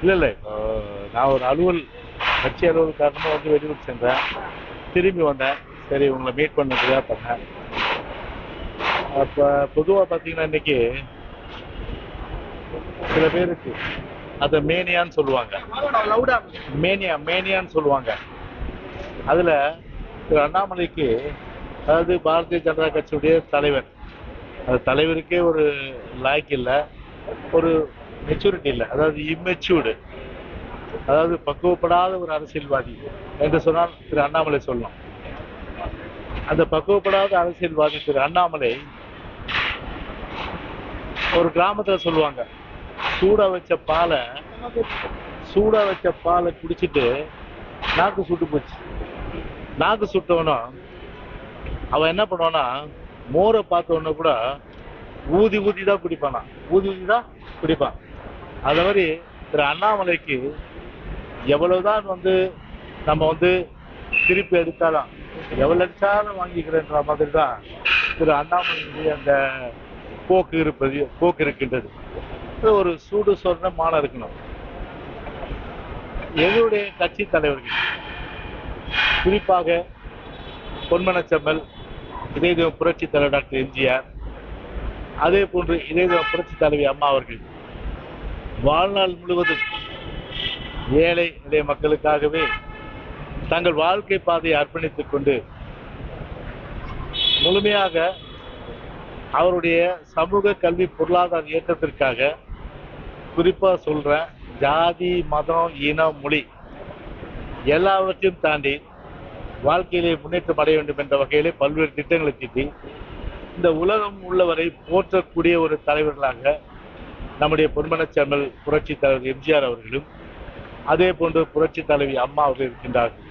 இல்லை இல்லை. நான் ஒரு அலுவல் கட்சி அலுவல் காரணமாக வந்து வெளியூர் சென்றேன். திரும்பி வந்தேன். சரி உங்களை மீட் பண்ணதுக்காக பண்ணேன். அப்போ பொதுவாக பார்த்தீங்கன்னா இன்னைக்கு சில பேருக்கு அதை மேனியான்னு சொல்லுவாங்க. மேனியா மேனியான்னு சொல்லுவாங்க. அதுல திரு அண்ணாமலைக்கு அதாவது பாரதிய ஜனதா கட்சியுடைய தலைவர். அந்த தலைவருக்கே ஒரு லாய்க்கு இல்லை. ஒரு மெச்சூரிட்டி இல்லை. அதாவது இம்மெச்சூர்டு அதாவது பக்குவப்படாத ஒரு அரசியல்வாதி என்று சொன்னால் திரு அண்ணாமலை சொல்லலாம். அந்த பக்குவப்படாத அரசியல்வாதி திரு அண்ணாமலை ஒரு கிராமத்துல சொல்லுவாங்க. சூட வச்ச பாலை சூட வச்ச பாலை குடிச்சிட்டு நாக்கு சுட்டு போச்சு. நாக்கு சுட்டவனும் அவன் என்ன பண்ணுவானா மோரை பார்த்த உடனே கூட ஊதி ஊதி தான் குடிப்பானா ஊதி ஊதி தான் குடிப்பான். அது மாதிரி திரு அண்ணாமலைக்கு எவ்வளவுதான் வந்து நம்ம வந்து திருப்பி எடுத்தாலும் எவ்வளவு அடிச்சாலும் வாங்கிக்கிறேன்ற மாதிரி தான் திரு அண்ணாமலைக்கு அந்த போக்கு இருப்பது போக்கு இருக்கின்றது. ஒரு சூடு சொன்ன மானம் இருக்கணும். எங்களுடைய கட்சி தலைவர்கள் குறிப்பாக பொன்மனச்செம்மல் இதயதேவ புரட்சி தலைவர் டாக்டர் எம்ஜிஆர் அதே போன்று இதயதேவ புரட்சி தலைவி அம்மா அவர்கள் வாழ்நாள் முழுவதும் ஏழை நிலைய மக்களுக்காகவே தங்கள் வாழ்க்கை பாதையை அர்ப்பணித்துக் கொண்டு முழுமையாக அவருடைய சமூக கல்வி பொருளாதார இயக்கத்திற்காக குறிப்பாக சொல்றேன் ஜாதி மதம் இனம் மொழி எல்லாவற்றையும் தாண்டி வாழ்க்கையிலே முன்னேற்றம் அடைய வேண்டும் என்ற வகையிலே பல்வேறு திட்டங்களை தீட்டி இந்த உலகம் உள்ளவரை போற்றக்கூடிய ஒரு தலைவர்களாக நம்முடைய பொன்மனச்செம்மல் புரட்சி தலைவர் எம்ஜிஆர் அவர்களும் அதே போன்று புரட்சி தலைவி அம்மா அவர்கள் இருக்கின்றார்கள்.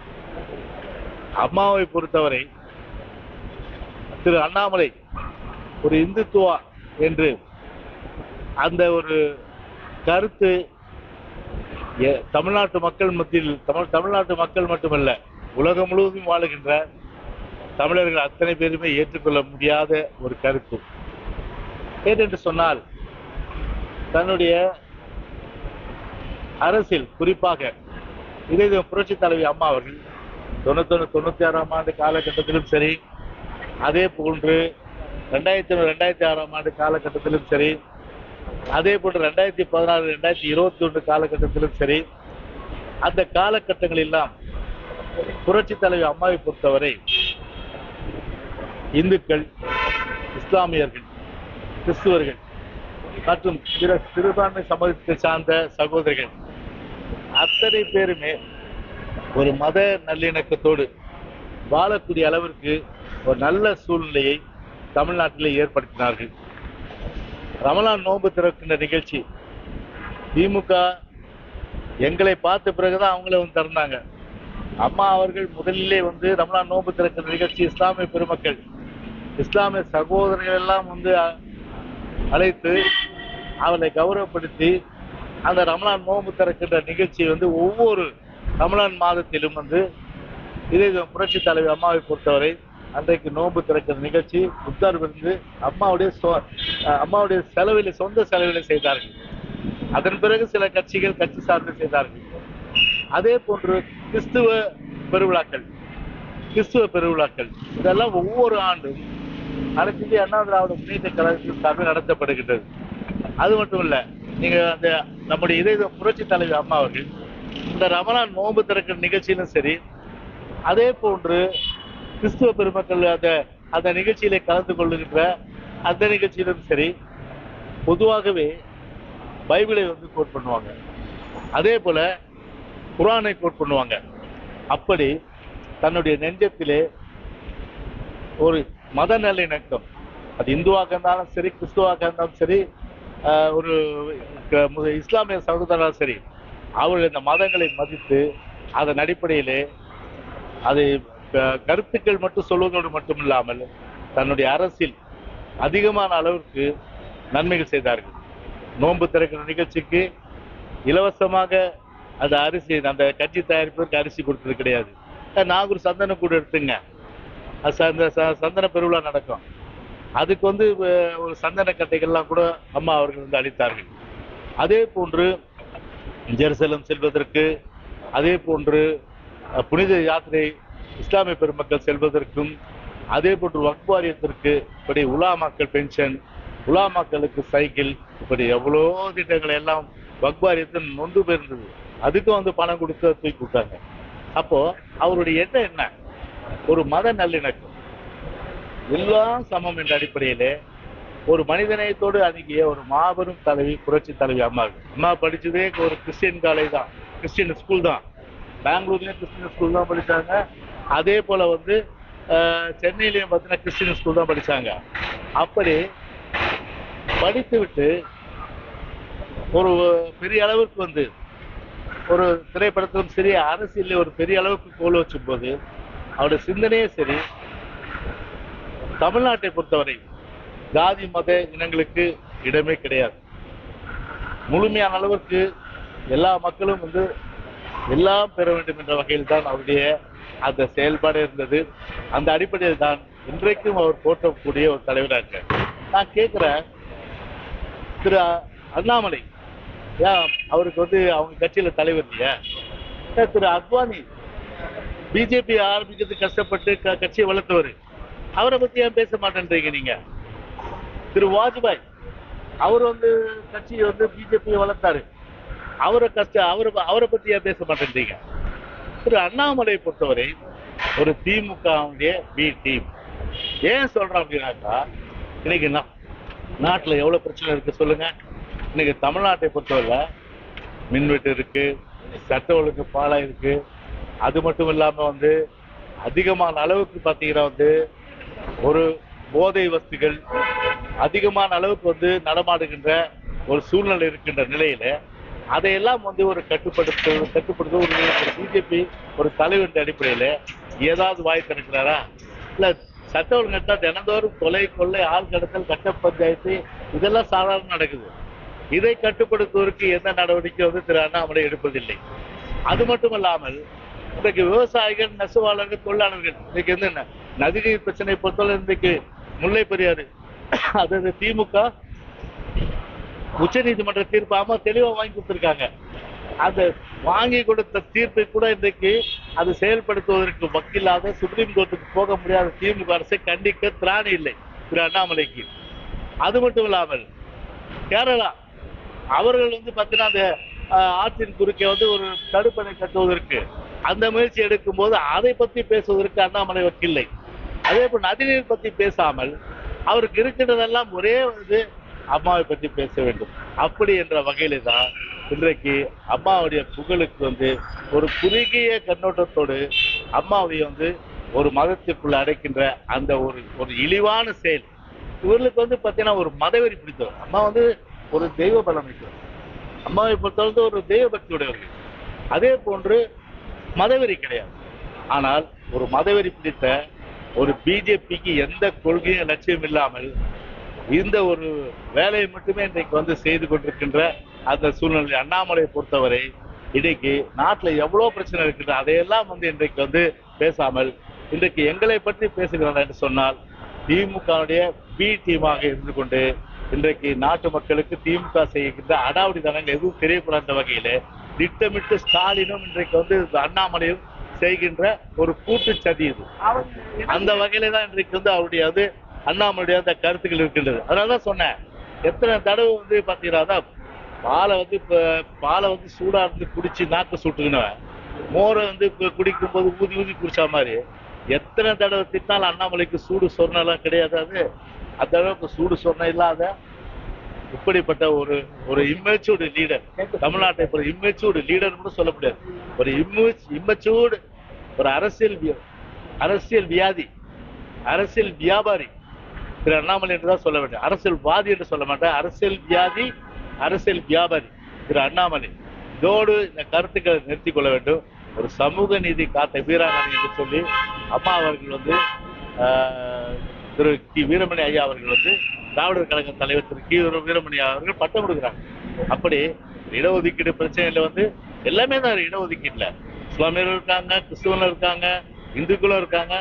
அம்மாவை பொறுத்தவரை திரு அண்ணாமலை ஒரு இந்துத்துவா என்று அந்த ஒரு கருத்து தமிழ்நாட்டு மக்கள் மத்தியில் தமிழ் தமிழ்நாட்டு மக்கள் மட்டுமல்ல உலகம் முழுவதும் வாழுகின்ற தமிழர்கள் அத்தனை பேருமே ஏற்றுக்கொள்ள முடியாத ஒரு கருத்து. ஏனென்று சொன்னால் தன்னுடைய அரசியல் குறிப்பாக இதே புரட்சி தலைவி அம்மா அவர்கள் தொண்ணூத்தொன்னு தொண்ணூத்தி ஆறாம் ஆண்டு காலகட்டத்திலும் சரி அதே போன்று ரெண்டாயிரத்தி ஒன்று ரெண்டாயிரத்தி ஆறாம் ஆண்டு காலகட்டத்திலும் சரி அதே போன்று ரெண்டாயிரத்தி பதினாறு ரெண்டாயிரத்தி இருபத்தி ஒன்று காலகட்டத்திலும் சரி அந்த காலகட்டங்களெல்லாம் புரட்சி தலைவி அம்மாவை பொறுத்தவரை இந்துக்கள் இஸ்லாமியர்கள் கிறிஸ்துவர்கள் மற்றும் பிற சிறுபான்மை சமூகத்தை சார்ந்த சகோதரிகள். அத்தனை பேருமே ஒரு மத நல்லிணக்கத்தோடு வாழக்கூடிய அளவிற்கு ஒரு நல்ல சூழ்நிலையை தமிழ்நாட்டிலே ஏற்படுத்தினார்கள். ரமலான் நோன்பு திறக்கின்ற நிகழ்ச்சி திமுக எங்களை பார்த்த பிறகுதான் அவங்கள வந்து திறந்தாங்க. அம்மா அவர்கள் முதலிலே வந்து ரமலான் நோன்பு திறக்கிற நிகழ்ச்சி இஸ்லாமிய பெருமக்கள் இஸ்லாமிய சகோதரர்கள் எல்லாம் வந்து அழைத்து அவளை கௌரவப்படுத்தி அந்த ரமலான் நோன்பு திறக்கின்ற நிகழ்ச்சி வந்து ஒவ்வொரு ரமலான் மாதத்திலும் வந்து இதே புரட்சி தலைவி அம்மாவை பொறுத்தவரை அன்றைக்கு நோன்பு திறக்கிற நிகழ்ச்சி புத்தார் விருந்து அம்மாவுடைய அம்மாவுடைய செலவில் சொந்த செலவில் செய்தார்கள். அதன் பிறகு சில கட்சிகள் கட்சி சார்ந்து செய்தார்கள். அதே போன்று கிறிஸ்துவ பெருவிழாக்கள் கிறிஸ்துவ பெருவிழாக்கள் இதெல்லாம் ஒவ்வொரு ஆண்டும் அனைத்து அண்ணா திராவிட முன்னேற்ற கழகத்தின் சார்பில் நடத்தப்படுகின்றது. அது மட்டும் இல்ல நீங்க அந்த நம்முடைய இதய புரட்சி தலைவி அம்மா அவர்கள் இந்த ரமலான் நோன்பு திறக்கிற நிகழ்ச்சியிலும் சரி அதே போன்று கிறிஸ்துவ பெருமக்கள் அந்த அந்த நிகழ்ச்சியிலே கலந்து கொள்ளுகின்ற அந்த நிகழ்ச்சியிலும் சரி பொதுவாகவே பைபிளை வந்து கோட் பண்ணுவாங்க. அதே போல குரானை கோட் பண்ணுவாங்க. அப்படி தன்னுடைய நெஞ்சத்திலே ஒரு மத நல்லிணக்கம் அது இந்துவாக இருந்தாலும் சரி கிறிஸ்துவாக இருந்தாலும் சரி ஒரு க- மு- இஸ்லாமிய சகோதரராலும் சரி அவர்கள் இந்த மதங்களை மதித்து அதன் அடிப்படையிலே அதை க- கருத்துக்கள் மட்டும் சொல்வதோடு மட்டும் இல்லாமல் தன்னுடைய அரசில் அதிகமான அளவிற்கு நன்மைகள் செய்தார்கள். நோன்பு திறக்கிற நிகழ்ச்சிக்கு இலவசமாக அந்த அரிசி அந்த கட்சி தயாரிப்பதற்கு அரிசி கொடுத்தது கிடையாது. நாகூர் சந்தன கூட எடுத்துங்க. ச- அந்த சந்தன பெருவிழா நடக்கும். அதுக்கு வந்து ஒரு சந்தன கட்டைகள்லாம் கூட அம்மா அவர்கள் வந்து அளித்தார்கள். அதே போன்று ஜெருசலம் செல்வதற்கு அதே போன்று புனித யாத்திரை இஸ்லாமிய பெருமக்கள் செல்வதற்கும் அதே போன்று வக்வாரியத்திற்கு இப்படி உலா மக்கள் பென்ஷன் உலா மக்களுக்கு சைக்கிள் இப்படி எவ்வளோ திட்டங்களை எல்லாம் வக்வாரியத்தில் நொந்து போயிருந்தது. அதுக்கும் வந்து பணம் கொடுத்து தூக்கி கொடுத்தாங்க அப்போ அவருடைய எண்ணம் என்ன? ஒரு மத நல்லிணக்கம். எல்லாம் சமம் என்ற அடிப்படையிலே ஒரு மனிதநேயத்தோடு அணுகிய ஒரு மாபெரும் தலைவி புரட்சி தலைவி அம்மா அம்மா படிச்சதே ஒரு கிறிஸ்டியன் காலேஜ் தான். கிறிஸ்டியன் ஸ்கூல் தான். பெங்களூர்லயும் கிறிஸ்டியன் ஸ்கூல் தான் படித்தாங்க அதே போல வந்து சென்னையிலையும் பார்த்தீங்கன்னா கிறிஸ்டியன் ஸ்கூல் தான் படிச்சாங்க. அப்படி படித்து விட்டு ஒரு பெரிய அளவுக்கு வந்து ஒரு திரைப்படத்திலும் சரி அரசியலில் ஒரு பெரிய அளவுக்கு கோல் வச்சும் போது அவருடைய சிந்தனையே சரி தமிழ்நாட்டை பொறுத்தவரை ஜாதி மத இனங்களுக்கு இடமே கிடையாது. முழுமையான அளவிற்கு எல்லா மக்களும் வந்து எல்லாம் பெற வேண்டும் என்ற வகையில் தான் அவருடைய அந்த செயல்பாடு இருந்தது. அந்த அடிப்படையில் தான் இன்றைக்கும் அவர் போற்றக்கூடிய ஒரு தலைவராக நான் கேட்கிறேன் திரு அண்ணாமலை ஏன் அவருக்கு வந்து அவங்க கட்சியில தலைவர் இல்லையா? திரு அத்வானி பிஜேபி ஆரம்பிக்கிறது கஷ்டப்பட்டு க- கட்சியை வளர்த்தவர். அவரை பத்தி ஏன் பேச மாட்டேன்றீங்க நீங்க? திரு வாஜ்பாய் அவர் வந்து கட்சியை வந்து பிஜேபியை வளர்த்தாரு. அவரை கஷ்ட அவரை அவரை பத்தி ஏன் பேச மாட்டேன்றீங்க? திரு அண்ணாமலை பொறுத்தவரை ஒரு திமுகவுடைய பி டீம் ஏன் சொல்றோம் அப்படின்னாக்கா இன்னைக்கு நா- நாட்டில் எவ்வளவு பிரச்சனை இருக்கு சொல்லுங்க. இன்னைக்கு தமிழ்நாட்டை பொறுத்தவரை மின்வெட்டு இருக்கு சட்ட ஒழுங்கு பாலம் இருக்கு அது மட்டும் இல்லாம வந்து அதிகமான அளவுக்கு பார்த்தீங்கன்னா வந்து ஒரு போதை வஸ்துகள் அதிகமான அளவுக்கு வந்து நடமாடுகின்ற ஒரு சூழ்நிலை இருக்கின்ற நிலையில அதையெல்லாம் வந்து ஒரு கட்டுப்படுத்த கட்டுப்படுத்த ஒரு பிஜேபி ஒரு தலைவர் அடிப்படையில ஏதாவது வாய் திறக்கிறாரா இல்ல சட்ட ஒழுங்கா தினந்தோறும் கொலை கொள்ளை ஆள் கடத்தல் கட்ட பஞ்சாயத்து இதெல்லாம் சாதாரண நடக்குது. இதை கட்டுப்படுத்துவதற்கு எந்த நடவடிக்கை வந்து திரு அண்ணாமலை எடுப்பதில்லை. அது மட்டும் இல்லாமல் இன்றைக்கு விவசாயிகள் நெசவாளர்கள் தொழிலாளர்கள் இன்னைக்கு வந்து என்ன நதிநீர் பிரச்சனை பொறுத்தவரை இன்றைக்கு முல்லை பெரியாறு. அதாவது திமுக உச்ச நீதிமன்ற தீர்ப்பு ஆமா தெளிவா வாங்கி கொடுத்திருக்காங்க. அந்த வாங்கி கொடுத்த தீர்ப்பை கூட இன்றைக்கு அது செயல்படுத்துவதற்கு வக்கில்லாத சுப்ரீம் கோர்ட்டுக்கு போக முடியாத திமுக அரசை கண்டிக்க திராணி இல்லை திரு அண்ணாமலைக்கு. அது மட்டும் இல்லாமல் கேரளா அவர்கள் வந்து பார்த்தீங்கன்னா அந்த ஆற்றின் குறுக்கே வந்து ஒரு தடுப்பணை கட்டுவதற்கு அந்த முயற்சி எடுக்கும் போது அதை பத்தி பேசுவதற்கு அண்ணாமலை வக்கில்லை. அதே போல் நதிநீர் பற்றி பேசாமல் அவருக்கு இருக்கிறதெல்லாம் ஒரே வந்து அம்மாவை பற்றி பேச வேண்டும். அப்படி என்ற வகையில தான் இன்றைக்கு அம்மாவுடைய புகழுக்கு வந்து ஒரு குறுகிய கண்ணோட்டத்தோடு அம்மாவை வந்து ஒரு மதத்திற்குள்ள அடைக்கின்ற அந்த ஒரு ஒரு இழிவான செயல். இவர்களுக்கு வந்து பார்த்தீங்கன்னா ஒரு மதவெறி பிடித்தவர். அம்மா வந்து ஒரு தெய்வ பலம் மிக்கவர் அம்மாவை பொறுத்தவரை ஒரு தெய்வ பக்தி உடையவர்கள் அதே போன்று மதவெறி கிடையாது. ஆனால் ஒரு மதவெறி பிடித்த ஒரு பிஜேபிக்கு எந்த கொள்கையும் லட்சியம் இல்லாமல் இந்த ஒரு வேலையை மட்டுமே இன்றைக்கு வந்து செய்து கொண்டிருக்கின்ற அந்த சூழ்நிலை அண்ணாமலையை பொறுத்தவரை இன்றைக்கு நாட்டில் எவ்வளோ பிரச்சனை இருக்குது அதையெல்லாம் வந்து இன்றைக்கு வந்து பேசாமல் இன்றைக்கு எங்களை பற்றி பேசுகிறார் என்று சொன்னால் திமுகவுடைய பி டீமாக இருந்து கொண்டு இன்றைக்கு நாட்டு மக்களுக்கு திமுக செய்கின்ற அடாவடித்தனங்கள் எதுவும் தெரியப்படாத வகையில் திட்டமிட்டு ஸ்டாலினும் இன்றைக்கு வந்து அண்ணாமலையும் செய்கின்ற ஒரு கூட்டு சதி இது. அந்த வகையில தான் இன்றைக்கு வந்து அவருடைய அது அண்ணாமலையுடைய அந்த கருத்துக்கள் இருக்கின்றது. அதனாலதான் சொன்னேன். எத்தனை தடவை வந்து பாத்தீங்கன்னா பாலை வந்து இப்ப பாலை வந்து சூடா இருந்து குடிச்சு நாக்கு சுட்டுக்கினவன் மோரை வந்து குடிக்கும் போது ஊதி ஊதி குடிச்ச மாதிரி எத்தனை தடவை திட்டினாலும் அண்ணாமலைக்கு சூடு சொன்னெல்லாம் கிடையாது அது. அந்த அளவுக்கு சூடு சொன்ன இல்லாத இப்படிப்பட்ட ஒரு ஒரு இம்மெச்சூர்டு லீடர் தமிழ்நாட்டை ஒரு இம்மெச்சூர்டு லீடர் கூட சொல்ல முடியாது. ஒரு இம்மெச்சூர்டு ஒரு அரசியல் அரசியல் வியாதி அரசியல் வியாபாரி திரு அண்ணாமலை என்று தான் சொல்ல வேண்டும். அரசியல்வாதி என்று சொல்ல மாட்டேன். அரசியல் வியாதி அரசியல் வியாபாரி திரு அண்ணாமலை. இதோடு இந்த கருத்துக்களை நிறுத்திக் கொள்ள வேண்டும். ஒரு சமூக நீதி காத்த வீராங்கனை என்று சொல்லி அம்மா அவர்கள் வந்து ஆஹ், திரு கி. வீரமணி ஐயா அவர்கள் வந்து திராவிடர் கழக தலைவர் திரு கி. வீரமணி அவர்கள் பட்டம் கொடுக்குறாங்க. அப்படி இடஒதுக்கீடு பிரச்சனையில வந்து எல்லாமே தான் இடஒதுக்கீட்டுல. இஸ்லாமியர்கள் இருக்காங்க கிறிஸ்துவர்கள் இருக்காங்க இந்துக்களும் இருக்காங்க.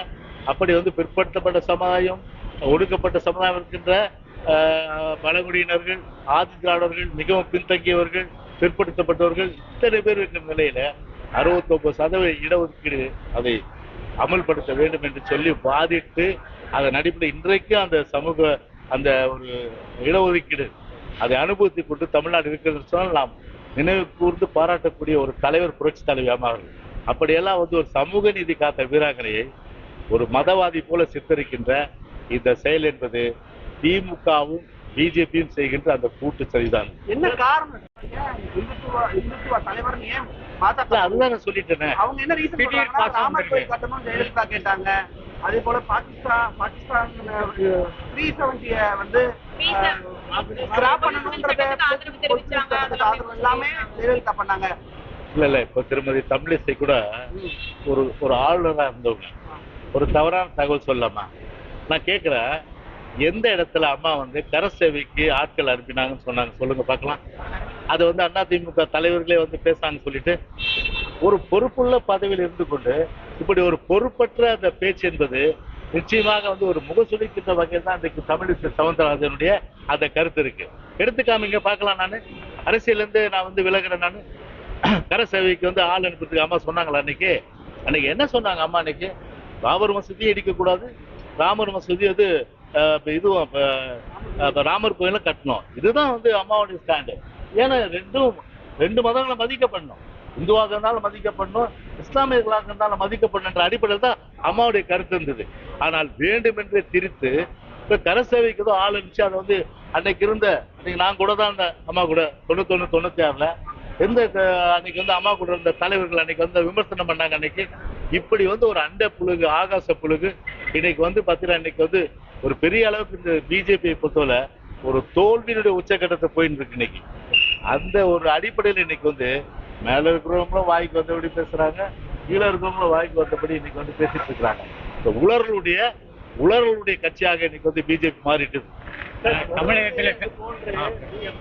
அப்படி வந்து பிற்படுத்தப்பட்ட சமுதாயம் ஒடுக்கப்பட்ட சமுதாயம் இருக்கின்ற பழங்குடியினர்கள் ஆதி திராவிடர்கள் மிகவும் பின்தங்கியவர்கள் பிற்படுத்தப்பட்டவர்கள் இத்தனை பேர் இருக்கிற நிலையில அறுபத்தொன்பது சதவீத இடஒதுக்கீடு அதை அமல்படுத்த வேண்டும் என்று சொல்லி வாதிட்டு அதன் அடிப்படை இன்றைக்கு அந்த சமூக அந்த ஒரு இடஒதுக்கீடு அதை அனுபவித்து கொண்டு தமிழ்நாடு இருக்கிறது சொன்னால் நாம் நினைவு கூர்ந்து பாராட்டக்கூடிய ஒரு தலைவர் புரட்சி தலைவி அவர்கள். அப்படியெல்லாம் வந்து ஒரு சமூக நீதி காத்த வீராங்கனையை ஒரு மதவாதி போல சித்தரிக்கின்ற இந்த செயல் என்பது திமுகவும் பிஜேபியும் செய்கின்ற அந்த கூட்டு சரிதான். என்ன காரணம்? அதுதான் நான் சொல்லிட்டேனே. அவங்க என்ன ரீசன் ராமர் கோயில். கட்டணும் ஜெயலலிதா கேட்டாங்க. அதே போல பாகிஸ்தான் பாகிஸ்தான் த்ரீ செவன்டிய வந்து ஸ்கிராப் பண்ணணும்ன்றத ஆதரவு தெரிவிச்சாங்க. அதுக்கு ஆதரவு எல்லாமே ஜெயலலிதா பண்ணாங்க. இல்ல இல்ல இப்ப திருமதி தமிழிசை கூட ஒரு ஒரு ஆளுநரா இருந்தவங்க. ஒரு தவறான தகவல் சொல்லாமா நான் கேக்குறேன். எந்த இடத்துல அம்மா வந்து கர சேவைக்கு ஆட்கள் அனுப்பினாங்கன்னு சொன்னாங்க சொல்லுங்க பார்க்கலாம். அது வந்து அதிமுக தலைவர்களே வந்து பேசாங்கன்னு சொல்லிட்டு ஒரு பொறுப்புள்ள பதவியில் இருந்து கொண்டு இப்படி ஒரு பொறுப்பற்ற அந்த பேச்சு என்பது நிச்சயமாக வந்து ஒரு முகசுளிக்கின்ற வகையில் தான் இன்றைக்கு தமிழிசை சவுந்தரராஜனுடைய அந்த கருத்து இருக்கு. எடுத்துக்காமீங்க பார்க்கலாம் நான். அரசியலேருந்து நான் வந்து விலகிறேன் நான். கர சேவைக்கு வந்து ஆள் அனுப்புறதுக்கு அம்மா சொன்னாங்களா அன்னைக்கு? அன்னைக்கு என்ன சொன்னாங்க அம்மா அன்னைக்கு? பாபர் மசூதியை இடிக்கக்கூடாது. ராமர் மசூதி அது இதுவும் இப்ப, ராமர் கோயிலும் கட்டணும். இதுதான் வந்து அம்மாவுடைய ஸ்டாண்டு ஏன்னா ரெண்டும் ரெண்டு மதங்களை மதிக்கப்படணும். இந்துவாக இருந்தாலும் மதிக்கப்படணும் இஸ்லாமியர்களாக இருந்தாலும் மதிக்கப்படணுன்ற அடிப்படையில் தான் அம்மாவுடைய கருத்து இருந்தது. ஆனால் வேண்டுமென்றே திரித்து இப்போ கர சேவைக்கு ஏதோ ஆள் இருந்துச்சு அதை வந்து அன்னைக்கு இருந்த அன்னைக்கு நான் கூட தான் அந்த அம்மா கூட தொண்ணூத்தொன்னு தொண்ணூத்தி ஆறுல எந்த அன்னைக்கு வந்து அம்மா கூட இருந்த தலைவர்கள் அன்னைக்கு வந்து விமர்சனம் பண்ணாங்க அன்னைக்கு இப்படி வந்து ஒரு அண்ட புழுகு ஆகாச புழுகு இன்னைக்கு வந்து பாத்தீங்கன்னா இன்னைக்கு வந்து ஒரு பெரிய அளவுக்கு இந்த பிஜேபியை பொறுத்தவரை ஒரு தோல்வியினுடைய உச்சக்கட்டத்தை போயிட்டு இருக்கு இன்னைக்கு. அந்த ஒரு அடிப்படையில் இன்னைக்கு வந்து மேல இருக்கிறவங்களும் வாய்க்கு வந்தபடி பேசுறாங்க கீழே இருக்கிறவங்களும் வாய்க்கு வந்தபடி இன்னைக்கு வந்து பேசிட்டு இருக்கிறாங்க. இந்த உலர்களுடைய உலர்களுடைய கட்சியாக இன்னைக்கு வந்து பிஜேபி மாறிட்டு தமிழகத்துல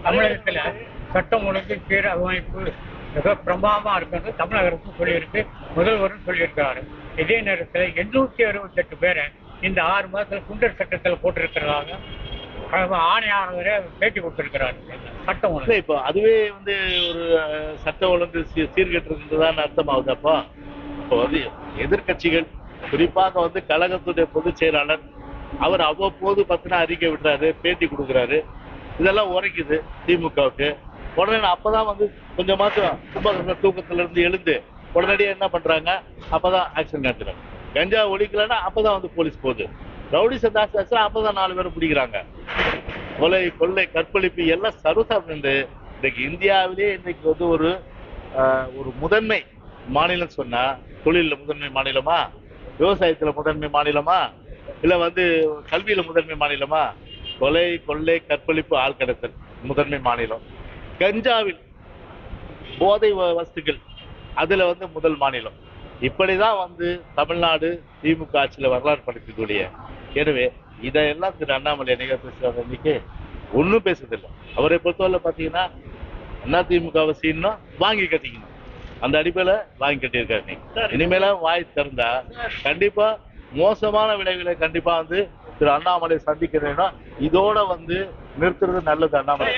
தமிழகத்துல. சட்டம் ஒழுங்கு சீர அமைப்பு மிக பிரமாதமா இருக்கிறது தமிழக அரசு சொல்லியிருக்கு முதல்வரும் சொல்லியிருக்காரு. இதே நேரத்தில் எண்ணூத்தி அறுபத்தெட்டு பேரை இந்த ஆறு மாதத்தில் குண்டர் சட்டத்தில் போட்டிருக்கிறதாக கடமை ஆணையாளரே பேட்டி கொடுத்திருக்கிறாரு. சட்டம் இல்ல ஒழுங்கு இப்போ அதுவே வந்து ஒரு அஹ், சட்ட ஒழுங்கு சீ- சீர்கெட்டிருக்கின்றதான்னு அர்த்தமாகுது. அப்போ இப்போ வந்து எதிர்க்கட்சிகள் குறிப்பாக வந்து கழகத்துடைய பொதுச் செயலாளர் அவர் அவ்வப்போது பத்தின அறிக்கை விடுறாரு பேட்டி கொடுக்குறாரு. இதெல்லாம் உரைக்குது திமுகவுக்கு. உடனே நான் அப்பதான் வந்து கொஞ்சம் மாத்திரம் தூக்கத்துல இருந்து எழுந்து உடனடியே என்ன பண்றாங்க? அப்பதான் ஆக்ஷன் காட்டுறாங்க கஞ்சா ஒழிக்கலன்னா அப்பதான் வந்து போலீஸ் போகுது. ரவுடி சந்தாஸ் ஆச்சுன்னா அப்பதான் நாலு பேரை பிடிக்கிறாங்க. கொலை கொள்ளை கற்பழிப்பு எல்லாம் சர்வசாதாரண இன்னைக்கு இந்தியாவிலே இன்னைக்கு வந்து ஒரு ஒரு முதன்மை மாநிலம் சொன்னா தொழில முதன்மை மாநிலமா? விவசாயத்துல முதன்மை மாநிலமா? இல்ல வந்து கல்வியில முதன்மை மாநிலமா? கொலை கொள்ளை கற்பழிப்பு ஆள் கடத்தல் முதன்மை மாநிலம். கஞ்சாவில் போதை வஸ்துக்கள். அதுல வந்து முதல் மாநிலம். இப்படிதான் வந்து தமிழ்நாடு திமுக ஆட்சியில வரலாறு படைக்கக்கூடிய. எனவே இதையெல்லாம் திரு அண்ணாமலை நிகழ பேசுறாரு இன்னைக்கு ஒண்ணும் பேசுறதில்லை. அவரை பொறுத்தவரை பாத்தீங்கன்னா அண்ணா திமுக சீன்னா வாங்கி கட்டிக்கணும். அந்த அடிப்படையில வாங்கி கட்டியிருக்காரு இனிமேல வாய் திறந்தா கண்டிப்பா மோசமான விளைவுகளை கண்டிப்பா வந்து திரு அண்ணாமலை சந்திக்க வேண்டும் இதோட வந்து நிறுத்துறது நல்லது அண்ணாமலை.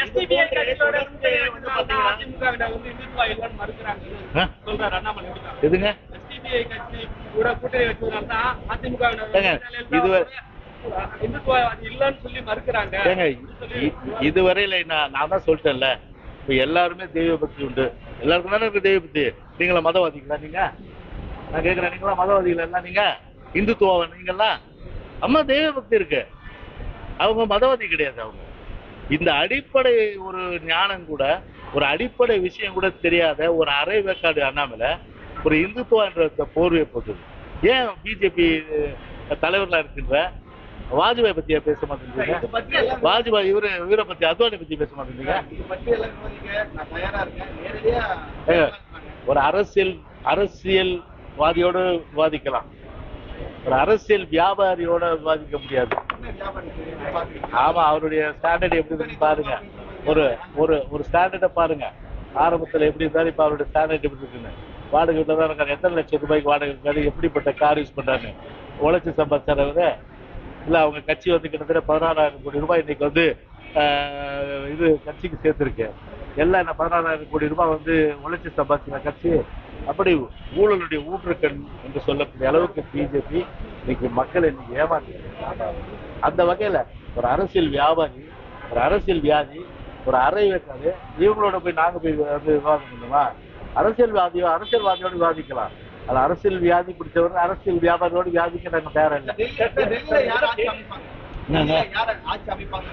எதுங்க? இதுவரையில நான் தான் சொல்லிட்டேன்ல. இப்ப எல்லாருமே தெய்வ பக்தி உண்டு. எல்லாருக்கும் தானே இருக்கு தெய்வ பக்தி? நீங்களா மதவாதிகளா நீங்க? நான் கேக்குறேன் நீங்களா மதவாதிகளா நீங்க? இந்துத்துவா நீங்கெல்லாம் அம்மா தெய்வ பக்தி இருக்கு. அவங்க மதவாதி கிடையாது அவங்க. இந்த அடிப்படை ஒரு ஞானம் கூட ஒரு அடிப்படை விஷயம் கூட தெரியாத ஒரு அரை வேக்காடு அண்ணாமலை ஒரு இந்துத்துவா என்ற போர்வையை போட்டுது. ஏன் பிஜேபி தலைவர்களா இருக்கின்ற? வாஜ்பாய் பத்தியா பேச எல்லாம் வாஜ்பாய் இவரு இவரை பத்தி அத்வானி பத்தி பேச ஏங்க, ஒரு அரசியல் அரசியல்வாதியோடு விவாதிக்கலாம். ஒரு அரசியல் வியாபாரியோட விவாதிக்க முடியாது. ஆமா அவருடைய ஸ்டாண்டர்ட் எப்படி இருக்குன்னு பாருங்க. ஒரு ஒரு ஒரு ஸ்டாண்டர்டை பாருங்க. ஆரம்பத்துல எப்படி இருந்தாரு இப்ப அவருடைய ஸ்டாண்டர்ட் எப்படி இருக்குன்னு. வாடகை வீட்டுல தான் இருக்காரு. எத்தனை லட்சம் ரூபாய்க்கு வாடகை இருக்காரு எப்படிப்பட்ட கார் யூஸ் பண்றாங்க உழைச்சி சம்பாதிச்சார இல்ல அவங்க கட்சி வந்து கிட்டத்தட்ட பதினாறாயிரம் கோடி ரூபாய் இன்னைக்கு வந்து ஆஹ், இது கட்சிக்கு சேர்த்திருக்கேன் எல்லாம் என்ன பதினாறாயிரம் கோடி ரூபாய் வந்து உழைச்சி சம்பாதிக்கிற கட்சி. அப்படி ஊழலுடைய ஊற்றுக்கண் என்று சொல்லக்கூடிய அளவுக்கு பிஜேபி இன்னைக்கு மக்களை இன்னைக்கு ஏமாத்தி அந்த வகையில ஒரு அரசியல் வியாபாரி ஒரு அரசியல் வியாதி ஒரு அறை வைக்காது. இவங்களோட போய் நாங்க போய் வந்து விவாதம் பண்ணுமா? அரசியல்வாதியோ அரசியல்வாதியோடு விவாதிக்கலாம். அது அரசியல் வியாதி பிடிச்சவங்க அரசியல் வியாபாரியோடு வியாதிக்க நாங்க தயாரா இல்லை.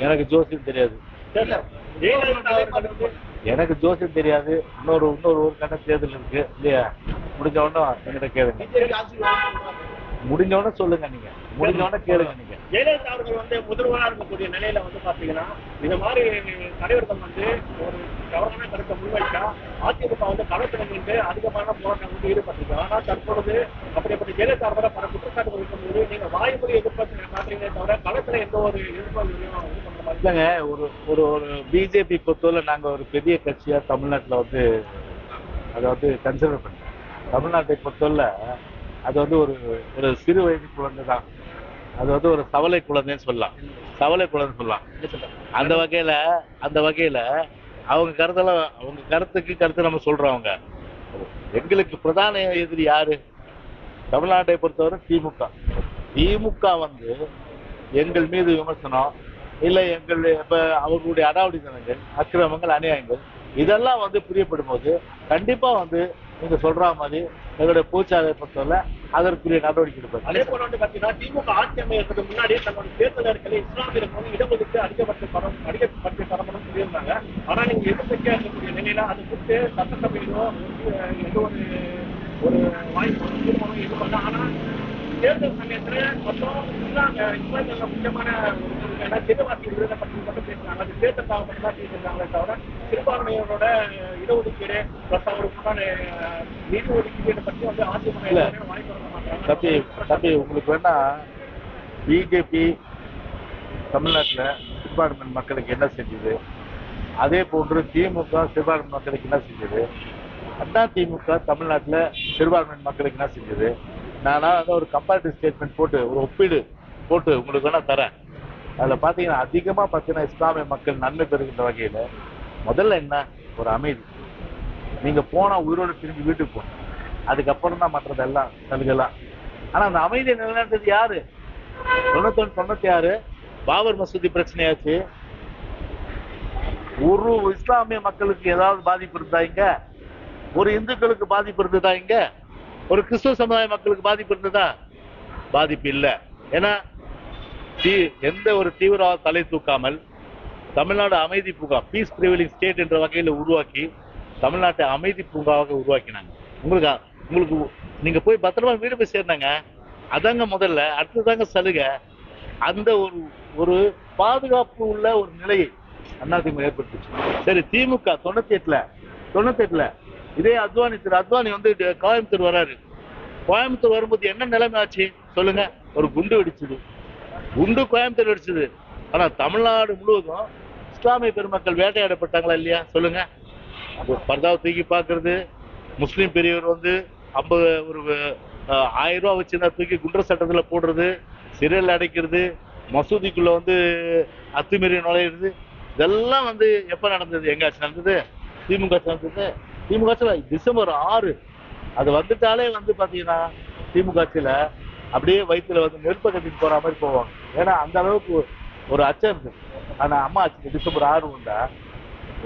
எனக்கு ஜோசியம் தெரியாது. எனக்கு ஜோசியம் தெரியாது. இன்னொரு இன்னொரு ஊர் கட்ட தேர்தல் இருக்கு. இல்லையா? முடிஞ்ச உடனே என்கிட்ட கேளுங்க. பிஜேபி ஆட்சி வரும்னு முடிஞ்ச உடனே சொல்லுங்க நீங்க. முடிஞ்ச உடனே கேளுங்க நீங்க. ஜெயலலிதா அவர்கள் வந்து முதல்வராக இருக்கக்கூடிய நிலையில வந்து பாத்தீங்கன்னா இந்த மாதிரி தலைவர்கள் வந்து ஒரு தவறான கருத்தை முன்வைச்சா அதிமுக வந்து களத்துல நின்று அதிகமான போராட்டம் வந்து ஈடுபட்டிருக்கு. ஆனா தற்பொழுது அப்படிப்பட்ட ஜெயலலிதா அவரை பல குற்றச்சாட்டுகள் இருக்கும்போது நீங்க வாய்மொழி எதிர்ப்பு காட்டுறீங்களே தவிர களத்துல எந்த ஒரு எதிர்ப்பு இல்லைங்க ஒரு ஒரு ஒரு பிஜேபி பொறுத்தவரை நாங்க ஒரு பெரிய கட்சியா தமிழ்நாட்டுல வந்து அதை வந்து கன்சிடர் பண்றோம் தமிழ்நாட்டை பொறுத்தவரை அது வந்து ஒரு ஒரு சிறு வயது குழந்தை தான் அது வந்து ஒரு சவலை குழந்தைன்னு சொல்லலாம். சவலை குழந்தை சொல்லலாம். அந்த வகையில அந்த வகையில அவங்க கருத்தெல்லாம் அவங்க கருத்துக்கு கருத்து நம்ம சொல்றோம் அவங்க. எங்களுக்கு பிரதான எதிரி யாரு? தமிழ்நாட்டை பொறுத்தவரை திமுக. திமுக வந்து எங்கள் மீது விமர்சனம் இல்லை எங்கள் இப்போ அவர்களுடைய அடாவடித்தனங்கள் அக்கிரமங்கள் அநியாயங்கள் இதெல்லாம் வந்து பிரியப்படும் போது கண்டிப்பா வந்து நீங்க சொல்ற மாதிரி எங்களுடைய பூச்சாலை பொறுத்தவரை அதற்குரிய நடவடிக்கை எடுப்பாங்க அதே போல வந்து பாத்தீங்கன்னா திமுக ஆட்சி அமையறதுக்கு முன்னாடி தன்னுடைய தேர்தல் அறிக்கையில இஸ்லாமியருக்கு வந்து இடஒதுக்கு அதிகபட்ச தரம் அதிகபட்ச தரப்படும் சொல்லியிருந்தாங்க. ஆனா நீங்க எதிர்கட்சியா இருக்கக்கூடிய நிலையில அது குறித்து சட்டசபையிலோ எந்த ஒரு ஒரு வாய்ப்பு தீர்மானம் இது பண்ணல. ஆனா தேர்தல் சமயத்துல மொத்தம் இஸ்லாமிய இஸ்லாமியர்கள் முக்கியமான ஒரு ஏன்னா சிறுவாசி விருதை பற்றி மட்டும் பேசுறாங்க. அது தேர்தலுக்காக மட்டும் தான் பேசுறாங்களே தவிர சிறுபான்மையோட இடஒதுக்கீடு பிளஸ் அவருக்கான நிதி ஒதுக்கீடு பற்றி வந்து அதிமுக தம்பி தம்பி உங்களுக்கு வேணா பிஜேபி தமிழ்நாட்டுல சிறுபான்மை மக்களுக்கு என்ன செஞ்சது? அதே போன்று திமுக சிறுபான்மை மக்களுக்கு என்ன செஞ்சது? அண்ணா திமுக தமிழ்நாட்டுல சிறுபான்மை மக்களுக்கு என்ன செஞ்சது? நானா வந்து ஒரு கம்பேரிட்டிவ் ஸ்டேட்மெண்ட் போட்டு ஒரு ஒப்பீடு போட்டு உங்களுக்கு வேணா தரேன். அதுல பார்த்தீங்கன்னா அதிகமா பார்த்தீங்கன்னா இஸ்லாமிய மக்கள் நன்மை பெறுகின்ற வகையில முதல்ல என்ன? ஒரு அமைதி. நீங்க போனா உயிரோடு திரும்பி வீட்டுக்கு போகணும் அதுக்கப்புறம் தான் மற்றதெல்லாம் சலுகலாம். ஆனா அந்த அமைதியை நிலைநாட்டுறது யாரு? தொண்ணூத்தொன்னு தொண்ணூத்தி ஆறு பாபர் மசூதி பிரச்சனையாச்சு. ஒரு இஸ்லாமிய மக்களுக்கு ஏதாவது பாதிப்பு இருந்தா இங்க ஒரு இந்துக்களுக்கு பாதிப்பு இருந்ததா இங்க ஒரு கிறிஸ்துவ சமுதாய மக்களுக்கு பாதிப்பு இருந்ததா? பாதிப்பு இல்லை. ஏன்னா தீ- எந்த ஒரு தீவிரவாத தலை தூக்காமல் தமிழ்நாடு அமைதி பூங்கா பீஸ் பிரிவிலிங் ஸ்டேட் என்ற வகையில உருவாக்கி தமிழ்நாட்டை அமைதி பூங்காவாக உருவாக்கினாங்க. உங்களுக்கு உங்களுக்கு நீங்க போய் பத்திரமா வீடு போய் சேர்ந்தாங்க. அதாங்க முதல்ல அடுத்ததாங்க சலுகை. அந்த ஒரு ஒரு பாதுகாப்பு உள்ள ஒரு நிலையை அதிமுக ஏற்படுத்துச்சு. சரி திமுக தொண்ணூத்தி எட்டுல தொண்ணூத்தி எட்டுல இதே அத்வானி திரு அத்வானி வந்து கோயம்புத்தூர் வராரு. கோயம்புத்தூர் வரும்போது என்ன நிலைமை ஆச்சு? சொல்லுங்க. ஒரு குண்டு வெடிச்சது. குண்டு கோயம்புத்தூர் அடிச்சது. ஆனா தமிழ்நாடு முழுவதும் இஸ்லாமிய பெருமக்கள் வேட்டையாடப்பட்டாங்களா இல்லையா? சொல்லுங்க. அப்போ பர்தாவை தூக்கி பார்க்கறது முஸ்லீம் பெரியவர் வந்து ஐம்பது ஒரு அஹ், ஆயிரம் ரூபாய் வச்சிருந்தா தூக்கி குண்டர் சட்டத்தில் போடுறது சிறையில் அடைக்கிறது மசூதிக்குள்ள வந்து அத்துமீறி நுழையிறது இதெல்லாம் வந்து எப்போ நடந்தது? எங்க நடந்தது? திமுக ஆட்சி நடந்தது. திமுக டிசம்பர் ஆறு. அது வந்துட்டாலே வந்து பார்த்தீங்கன்னா திமுக ஆட்சியில் அப்படியே வயிற்றுல வந்து நெருப்ப கட்டிட்டு போற மாதிரி போவாங்க. ஏன்னா அந்த அளவுக்கு ஒரு அச்சம் இருக்கு. ஆனா அம்மா ஆட்சி டிசம்பர் ஆறு உண்டா?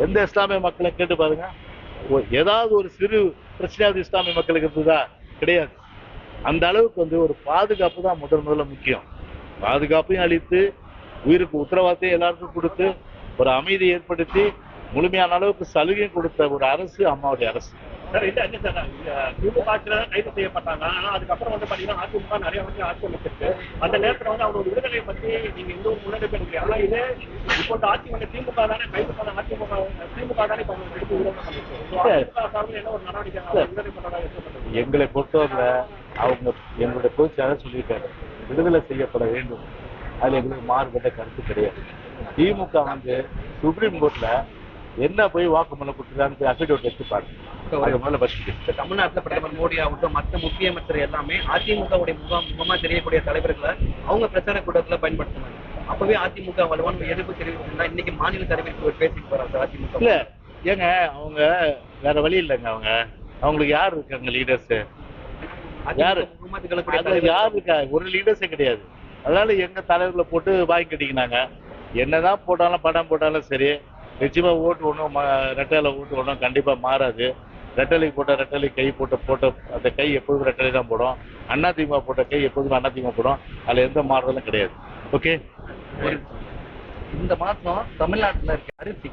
எந்த இஸ்லாமிய மக்களை கேட்டு பாருங்க. ஏதாவது ஒரு சிறு பிரச்சனையாவது இஸ்லாமிய மக்களுக்கு இருந்ததா கிடையாது. அந்த அளவுக்கு வந்து ஒரு பாதுகாப்பு தான் முதல் முதல்ல முக்கியம். பாதுகாப்பையும் அளித்து உயிருக்கு உத்தரவாதத்தையும் எல்லாருக்கும் கொடுத்து ஒரு அமைதியை ஏற்படுத்தி முழுமையான அளவுக்கு சலுகையும் கொடுத்த ஒரு அரசு அம்மாவுடைய அரசு. சார் இல்ல என்ன சார். திமுக ஆட்சியில கைது செய்யப்பட்டாங்க. ஆனா அதுக்கப்புறம் வந்து பாத்தீங்கன்னா அதிமுக நிறைய வந்து ஆட்சி அமைச்சிருக்கு. அந்த நேரத்துல வந்து அவரோட விடுதலை பத்தி நீங்க எந்த ஒரு முன்னெடுப்பு ஆனா இது இப்போ ஆட்சி வந்து திமுக தானே கைது பண்ண அதிமுக திமுக தானே இப்போ எடுத்து விடுதலை பண்ணிருக்கு என்ன ஒரு நடவடிக்கை விடுதலை எங்களை பொறுத்தவரை அவங்க எங்களுடைய பொதுச்செயலாளர் சொல்லியிருக்காரு. விடுதலை செய்யப்பட வேண்டும். அதுல எங்களுக்கு மாறுபட்ட கருத்து கிடையாது. திமுக வந்து சுப்ரீம் கோர்ட்ல என்ன போய் வாக்குமூலம் கொடுத்துருக்கான்னு போய் அஃபிடவிட் எடுத்து பாருங்க. தமிழ்நாட்டுல பிரதமர் மோடி ஆகட்டும் மற்ற முக்கிய அமைச்சர் எல்லாமே அதிமுகவுடைய முகம் முகமா தெரியக்கூடிய தலைவர்களை அவங்க பிரச்சார கூட்டத்துல பயன்படுத்தினாங்க அப்பவே அதிமுக வலுவான எதிர்ப்பு தெரிவிச்சிருந்தா இன்னைக்கு மாநில தலைவர் பேசிட்டு போறாங்க அதிமுக. இல்ல ஏங்க அவங்க வேற வழி இல்லைங்க அவங்க. அவங்களுக்கு யார் இருக்காங்க லீடர்ஸ் யாரு? யார் இருக்கா? ஒரு லீடர்ஸே கிடையாது. அதனால எங்க தலைவர்களை போட்டு வாங்கி கட்டிக்கினாங்க. என்னதான் போட்டாலும் படம் போட்டாலும் சரி நிச்சயமா ஓட்டு ஒன்றும் ரெட்டலை ஓட்டு ஒன்றும் கண்டிப்பா மாறாது. ரெட்டலை போட்ட ரெட்டலை கை போட்ட போட்ட அந்த கை எப்போதும் ரெட்டலை தான் போடும். அண்ணா திமுக போட்ட கை எப்போதும் அண்ணா திமுக போடும். அதுல எந்த மாறுதலும் கிடையாது. ஓகே இந்த மாசம் தமிழ்நாட்டுல இருக்க அரிசி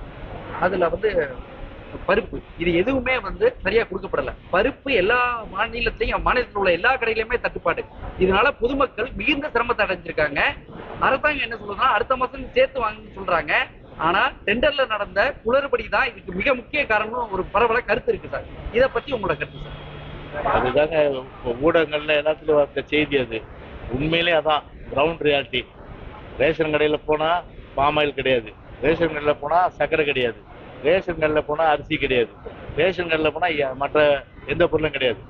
அதுல வந்து பருப்பு இது எதுவுமே வந்து சரியா கொடுக்கப்படல. பருப்பு எல்லா மாநிலத்திலையும் மாநிலத்தில் உள்ள எல்லா கடையிலுமே தட்டுப்பாடு. இதனால பொதுமக்கள் மிகுந்த சிரமத்தை அடைஞ்சிருக்காங்க. அரசாங்கம் என்ன சொல்றதுன்னா அடுத்த மாசம் சேர்த்து வாங்கன்னு சொல்றாங்க. ஆனா டெண்டர்ல நடந்த குளறுபடி தான் இதுக்கு மிக முக்கிய காரணம் ஒரு பரவல கருத்து இருக்கு சார். இதை பத்தி உங்களோட கருத்து சார். அதுதாங்க ஊடகங்கள்ல எல்லாத்துலயும் வந்த செய்தி அது. உண்மையிலே அதான் கிரவுண்ட் ரியாலிட்டி ரேஷன் கடையில போனா பாமாயில் கிடையாது. ரேஷன் கடையில போனா சர்க்கரை கிடையாது. ரேஷன் கடையில போனா அரிசி கிடையாது. ரேஷன் கடையில போனா மற்ற எந்த பொருளும் கிடையாது.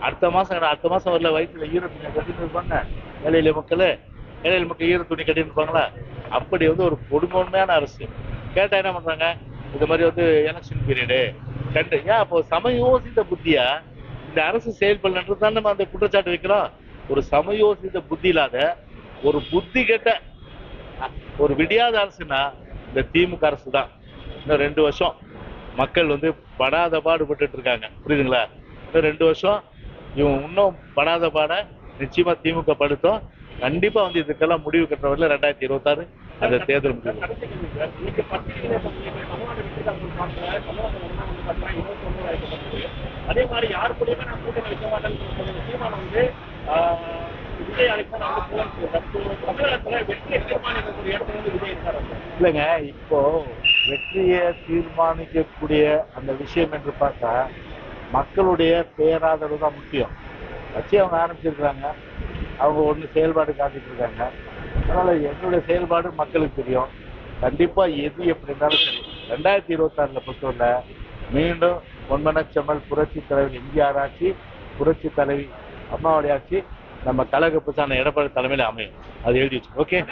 அடுத்த மாசம் அடுத்த மாசம் வரல வயிற்றுல யூரோப்பியன் துணி பண்ண இருப்பாங்க மக்கள். ஏழையில மட்டும் ஈர துணி கட்டிட்டு இருப்பாங்களா? அப்படி வந்து ஒரு கொடுமையான அரசு. கேட்டா என்ன பண்றாங்க? இந்த மாதிரி வந்து எலெக்ஷன் பீரியடு கண்டு ஏன் அப்போ சமயோசித்த புத்தியா? இந்த அரசு செயல்படலன்றது தான் நம்ம அந்த குற்றச்சாட்டு வைக்கிறோம். ஒரு சமயோசித்த புத்தி இல்லாத ஒரு புத்தி கெட்ட ஒரு விடியாத அரசுனா இந்த திமுக அரசு தான். இன்னும் ரெண்டு வருஷம். மக்கள் வந்து படாத பாடுபட்டு இருக்காங்க. புரியுதுங்களா? இன்னும் ரெண்டு வருஷம். இவன் இன்னும் படாத பாட நிச்சயமா திமுக படுத்தும். கண்டிப்பா வந்து இதுக்கெல்லாம் முடிவு கட்டுறவரில் ரெண்டாயிரத்தி இருபத்தாறு அந்த தேர்தல் முடிவு. அதே மாதிரி யார் கூடயுமே நான் கூட்டணி வைக்க மாட்டேன்னு சீமான் வந்து இல்லைங்க இப்போ வெற்றியை தீர்மானிக்கக்கூடிய அந்த விஷயம் என்று பார்த்தா மக்களுடைய பேராதரவு தான் முக்கியம். கட்சி அவங்க ஆரம்பிச்சிருக்கிறாங்க. அவங்க ஒன்று செயல்பாடு காட்டிட்டு இருக்காங்க. அதனால என்னுடைய செயல்பாடு மக்களுக்கு தெரியும். கண்டிப்பா எது எப்படி இருந்தாலும் சரி. ரெண்டாயிரத்தி இருபத்தாறுல பொறுத்தவரை மீண்டும் பொன்மனச்செம்மல் புரட்சி தலைவர் எம்ஜிஆர் ஆட்சி புரட்சி தலைவி அம்மாவுடைய ஆட்சி நம்ம கழக பிரச்சாரம் எடப்பாடி தலைமையில் அமையும். அது எழுதி வச்சு ஓகே